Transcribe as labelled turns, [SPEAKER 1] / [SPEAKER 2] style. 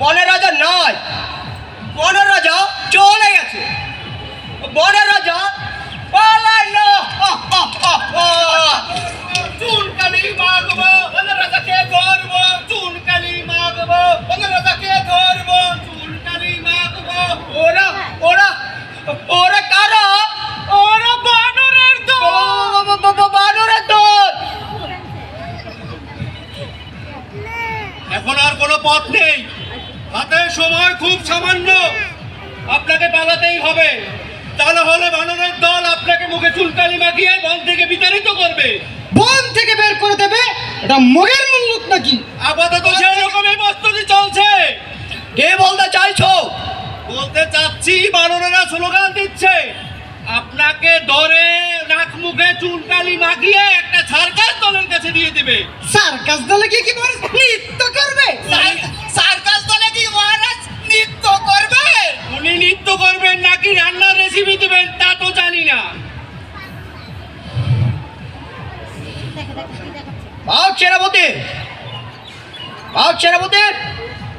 [SPEAKER 1] বনের রাজা নয়। বনের রাজা চলে গেছে। বনের রাজা পালাইলো
[SPEAKER 2] চুনকালি মাগবো ধরবো। চুনকালি মাগবো ধরবো। চুনকালি মাগবো।
[SPEAKER 1] ওরা ওরা ওরা কারা?
[SPEAKER 2] ওরা বানরের দল।
[SPEAKER 1] বানরের দল।
[SPEAKER 2] এখন আর কোনো পথ নেই। হাতে সময় খুব সামান্য। আপনাকে পালাতেই হবে। তা না হলে বানরের দল আপনাকে মুখে চুলকালি মাখিয়ে বন থেকে বিতাড়িত করবে।
[SPEAKER 3] বন থেকে বের করে দেবে? এটা মগের মুল্লুক নাকি?
[SPEAKER 2] আপাতত সেই রকমই প্রস্তুতি চলছে।
[SPEAKER 1] কে বলতে চাইছো?
[SPEAKER 2] বলতে চাচ্ছি বানরেরা স্লোগান দিচ্ছে। আপনাকে ধরে নাক মুখে চুলকালি মাখিয়ে একটা সার্কাস দলের কাছে দিয়ে দিবে।
[SPEAKER 3] সার্কাস দলে কি
[SPEAKER 2] কি নৃত্য করবেন নাকি রান্নার রেসিপি দিবেন তা তো জানি না।
[SPEAKER 1] বাঘ সেনাপতি! বাঘ সেনাপতি!